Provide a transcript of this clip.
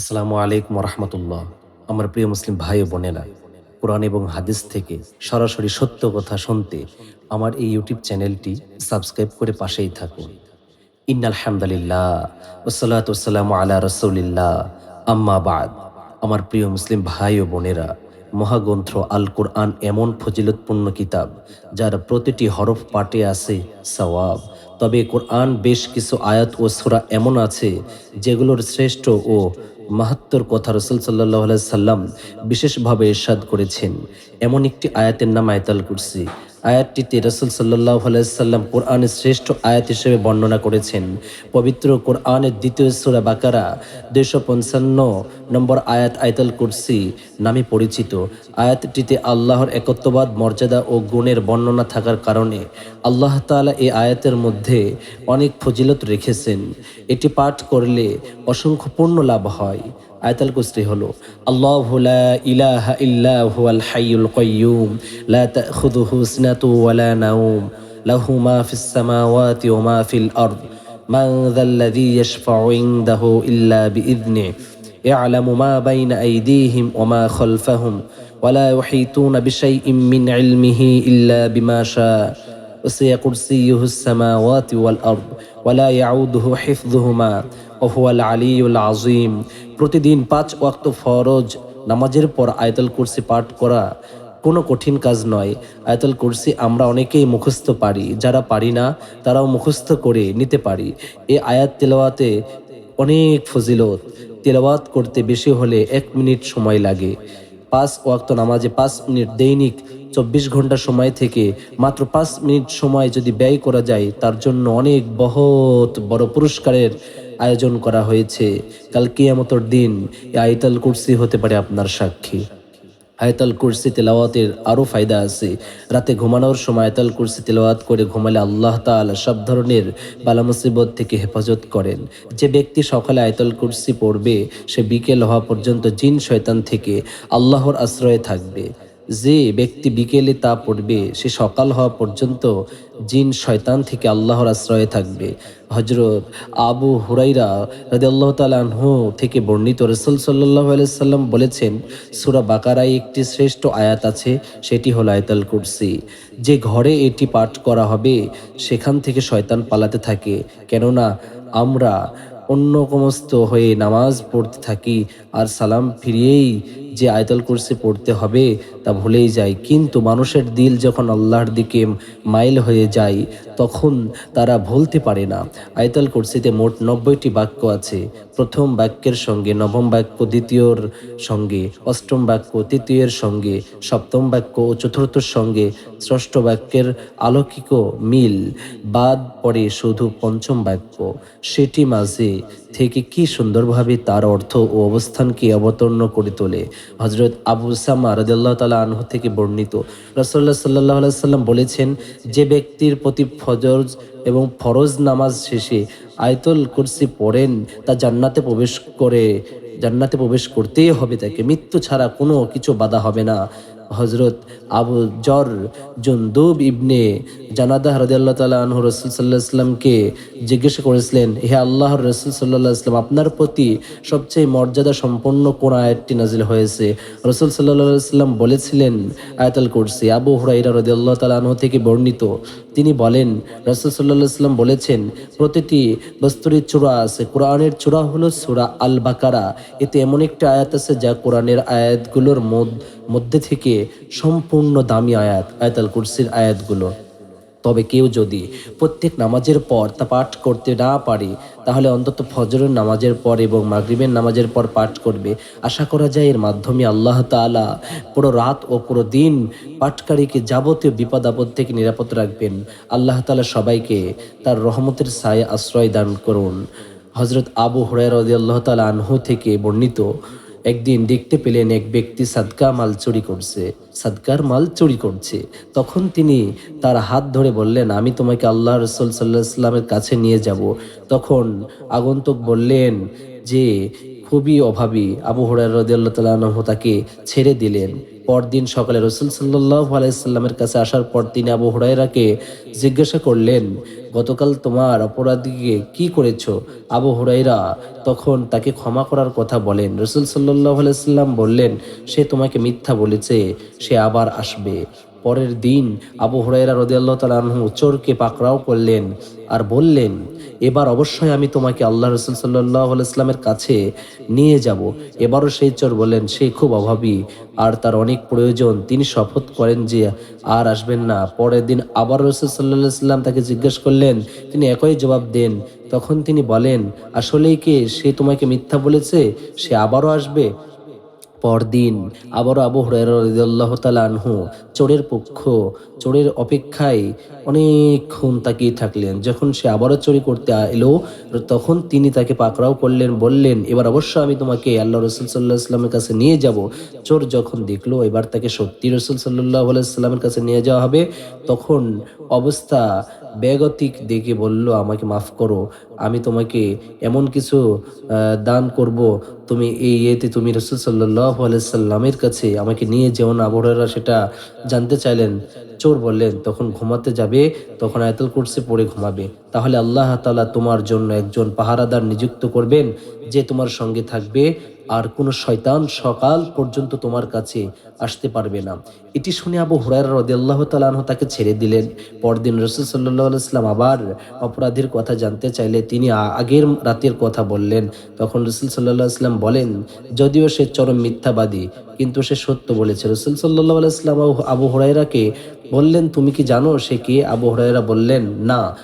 আসসালামু আলাইকুম রহমতুল্লাহ আমার প্রিয় মুসলিম ভাই বোনেরা, কোরআন এবং হাদিস থেকে সরাসরি সত্য কথা শুনতে আমার এই ইউটিউব চ্যানেলটি সাবস্ক্রাইব করে পাশেই থাকুন। ইন আলহামদুলিল্লাহ ওসালাত ওসালাম আলা রসৌলিল্লাহ। আম্মা বাদ। আমার প্রিয় মুসলিম ভাই ও বোনেরা, মহাগ্রন্থ আল কোরআন এমন ফজিলতপূর্ণ কিতাব যার প্রতিটি হরফ পাটে আছে সওয়াব। তবে কোরআন বেশ কিছু আয়াত ও সূরা এমন আছে যেগুলোর শ্রেষ্ঠ ও মাহাত্তর কথা রসুল সাল্লাহ সাল্লাম বিশেষভাবে এরশাদ করেছেন। এমন একটি আয়াতের নাম আয়তাল কুরসি। আয়াতটিতে রসুল সাল্লাহ সাল্লাম কোরআনের শ্রেষ্ঠ আয়াত হিসেবে বর্ণনা করেছেন। পবিত্র কোরআনের দ্বিতীয় সুরা বাকারা দুইশো পঞ্চান্ন নম্বর আয়াত আয়তাল কুরসি নামে পরিচিত। আয়াতটিতে আল্লাহর একত্ববাদ, মর্যাদা ও গুণের বর্ণনা থাকার কারণে আল্লাহ তাআলা এই আয়াতের মধ্যে অনেক ফজিলত রেখেছেন। এটি পাঠ করলে অসংখ্য পূর্ণ লাভ হয়। হয়। আয়তাল কুস্তি হলো, আল্লাহ লা ইলাহা ইল্লা হুয়াল হাইয়ুল কাইয়্যুম লা তাখুযুহু সিনাতু ওয়ালা নাওম, লাহু মা ফিস সামাওয়াতি ওয়া মা ফিল আরদ, মান যাল্লাযী ইয়াশফা'ু ইনদাহু ইল্লা বিইذনিহি يعلم ما بين أيديهم وما خلفهم ولا يحيطون بشيء من علمه إلا بما شاء وسع كرسيه السماوات والأرض ولا يعوده حفظهما وهو العلي العظيم প্রতিদিন পাঁচ ওয়াক্ত ফরজ নামাজের পর আয়তাল কুরসি পাঠ করা কোনো কঠিন কাজ নয় আয়তাল কুরসি আমরা অনেকেই মুখস্থ পারি যারা পারি না তারাও মুখস্থ করে নিতে পারি এই আয়াত তেলাওয়াতে অনেক ফজিলত তেলাওয়াত করতে বেশি হলে এক মিনিট সময় লাগে পাঁচ ওয়াক্ত নামাজে পাঁচ মিনিট দৈনিক চব্বিশ ঘণ্টা সময় থেকে মাত্র পাঁচ মিনিট সময় যদি ব্যয় করা যায়, তার জন্য অনেক বহৎ বড় পুরস্কারের আয়োজন করা হয়েছে। কাল কিয়ামতর দিন আয়তাল কুরসি হতে পারে আপনার সাক্ষী। আয়তাল কুরসি তেলাওয়াতের আরও ফায়দা আছে। রাতে ঘুমানোর সময় আয়তাল কুরসি তেলাওয়াত করে ঘুমালে আল্লাহ তাআলা সব ধরনের বালা মুসিবত থেকে হেফাজত করেন। যে ব্যক্তি সকালে আয়তাল কুরসি পড়বে, সে বিকেল হওয়া পর্যন্ত জিন শয়তান থেকে আল্লাহর আশ্রয়ে থাকবে। যে ব্যক্তি বিকেলে তা পড়বে, সে সকাল হওয়া পর্যন্ত জিন শয়তান থেকে আল্লাহর আশ্রয়ে থাকবে। হজরত আবু হুরাইরা রাজি আল্লাহ তালাহ থেকে বর্ণিত রসুল সাল্লাহ সাল্লাম বলেছেন, সুরা বাকারায় একটি শ্রেষ্ঠ আয়াত আছে, সেটি হলো আয়তাল কুরসি। যে ঘরে এটি পাঠ করা হবে, সেখান থেকে শয়তান পালাতে থাকে। কেননা আমরা অন্যকমস্ত হয়ে নামাজ পড়তে থাকি আর সালাম ফিরিয়েই যে আয়তল কুরসি পড়তে হবে তা ভুলেই যায়। কিন্তু মানুষের দিল যখন আল্লাহর দিকে মাইল হয়ে যায়, তখন তারা ভুলতে পারে না। আয়তল কুরসিতে মোট নব্বইটি বাক্য আছে। প্রথম বাক্যের সঙ্গে, নবম বাক্য দ্বিতীয়র সঙ্গে, অষ্টম বাক্য তৃতীয়ের সঙ্গে, সপ্তম বাক্য ও চতুর্থর সঙ্গে, ষষ্ঠ বাক্যের আলৌকিক মিল। বাদ পড়ে শুধু পঞ্চম বাক্য। সেটি মাঝে থেকে কি সুন্দরভাবে তার অর্থ ও অবস্থানকে অবতর্ণ করে তোলে। হজরত আবু সামা রাদিল্লাহ তালা আনহু থেকে বর্ণিত। রসল্লাহ সাল্লাহ সাল্লাম বলেছেন, যে ব্যক্তির প্রতি ফজর এবং ফরজ নামাজ শেষে আয়তুল কুরসি পড়েন, তা জান্নাতে প্রবেশ করে, জান্নাতে প্রবেশ করতেই হবে তাকে। মৃত্যু ছাড়া কোনো কিছু বাধা হবে না। হজরত আবু জর জন্দুব ইবনে জানাদা হরদাল্লাহ তালা আনহু রসুল সাল্লাহ ইসলামকে জিজ্ঞাসা করেছিলেন, হে আল্লাহর রসুল সাল্লাহ ইসলাম আপনার প্রতি সবচেয়ে মর্যাদা সম্পন্ন কোন আয়াতটি নাজিল হয়েছে? রসুল সাল্লাহ ইসলাম বলেছিলেন, আয়াতাল কুরসি, আবু হুরাইরা রদিয়াল্লাহ তালা আনহু থেকে বর্ণিত। তিনি বলেন, রসুল সাল্লাহ ইসলাম বলেছেন, প্রতিটি বস্তুরই চূড়া আছে, কোরআনের চূড়া হলো সুরা আল বাকারা এতে এমন একটি আয়াত আছে যা কোরআনের আয়াতগুলোর মধ্যে থেকে সম্পূর্ণ দামি আয়াত, আয়াতাল কুরসির আয়াতগুলো। তবে কেউ যদি প্রত্যেক নামাজের পর তা পাঠ করতে না পারে, তাহলে অন্তত ফজরের নামাজের পর এবং মাগরিবের নামাজের পর পাঠ করবে। আশা করা যায় এর মাধ্যমে আল্লাহ তালা পুরো রাত ও পুরো দিন পাঠকারীকে যাবতীয় বিপদ আপদ থেকে নিরাপদ রাখবেন। আল্লাহ তালা সবাইকে তার রহমতের সায় আশ্রয় দান করুন। হজরত আবু হরাই রদি আল্লাহ তালা আনহু থেকে বর্ণিত একদিন দেখতে পেলেন এক ব্যক্তি সাদকা মাল চুরি করছে। সাদকার মাল চুরি করছে। তখন তিনি তার হাত ধরে বললেন, আমি তোমাকে আল্লাহ রসুল সাল্লাহ ইসলামের কাছে নিয়ে যাব। তখন আগন্তুক বললেন যে খুবই অভাবী। আবু হরার রদিয়াল্লাহ তালাহ তাকে ছেড়ে দিলেন। পরদিন সকালে রসুল সাল্লাহ আলাইসাল্লামের কাছে আসার পর তিনি আবু হুরাইরাকে জিজ্ঞাসা করলেন, গতকাল তোমার অপরাধীকে কি করেছ? আবু হুরাইরা তখন তাকে ক্ষমা করার কথা বলেন। রসুল সাল্লাহ আলাইসাল্লাম বললেন, সে তোমাকে মিথ্যা বলেছে, সে আবার আসবে। পরের দিন আবু হুরাইরা রদিয়াল্লাহ তালাহু চোরকে পাকড়াও করলেন আর বললেন, এবার অবশ্যই আমি তোমাকে আল্লাহ রসুল সাল্লাহ ইসলামের কাছে নিয়ে যাব। এবারও সেই চোর বললেন, সে খুব অভাবী আর তার অনেক প্রয়োজন। তিনি শপথ করেন যে আর আসবেন না। পরের দিন আবার রসুল সাল্লাহ ইসলাম তাকে জিজ্ঞেস করলেন, তিনি একই জবাব দেন? তখন তিনি বলেন, আসলেই কে সে তোমাকে মিথ্যা বলেছে? সে আবারও আসবে? পরদিন আবারও আবু হরাইরাল্লাহ আনহু চোরের পক্ষ, চোরের অপেক্ষায় অনেকক্ষণ তাকিয়ে থাকলেন। যখন সে আবারও চুরি করতে এলো, তখন তিনি তাকে পাকড়াও করলেন, বললেন, এবার অবশ্য আমি তোমাকে আল্লাহ রসুল সাল্লাহ ইসলামের কাছে নিয়ে যাব। চোর যখন দেখল, এবার তাকে সত্যি রসুল সাল্লাহ আলাইস্লামের কাছে নিয়ে যাওয়া হবে? তখন অবস্থা বেগতিক দেখে বলল, আমাকে মাফ করো, আমি তোমাকে এমন কিছু দান করব। তুমি এই ইয়েতে তুমি রসুল সাল্লাহ আলাইসাল্লামের কাছে আমাকে নিয়ে যেও না। আবহাওয়ারা সেটা জানতে চাইলেন। চোর বললেন, তখন ঘুমাতে যাবে, তখন আয়তল কুরসি পড়ে ঘুমাবে। তাহলে আল্লাহ তালা তোমার জন্য একজন পাহারাদার নিযুক্ত করবেন, যে তোমার সঙ্গে থাকবে। আর কোনো শয়তান সকাল পর্যন্ত তোমার কাছে আসতে পারবে না। এটি শুনে আবু হুরায়রা রাদিয়াল্লাহু তাআলা আনহু তাকে ছেড়ে দিলেন। পরদিন রসুল সাল্লাল্লাহু আলাইহি সাল্লাম আবার অপরাধীর কথা জানতে চাইলে তিনি আগের রাতের কথা বললেন। তখন রসুল সাল্লাল্লাহু আলাইহি সাল্লাম বলেন, যদিও সে চরম মিথ্যাবাদী, কিন্তু সে সত্য বলেছে। রসুল সাল্লাল্লাহু আলাইহি সাল্লাম আবু হুরায়রাকে বললেন, তুমি কি জানো? সে কে? আবু হুরায়রা বললেন, না।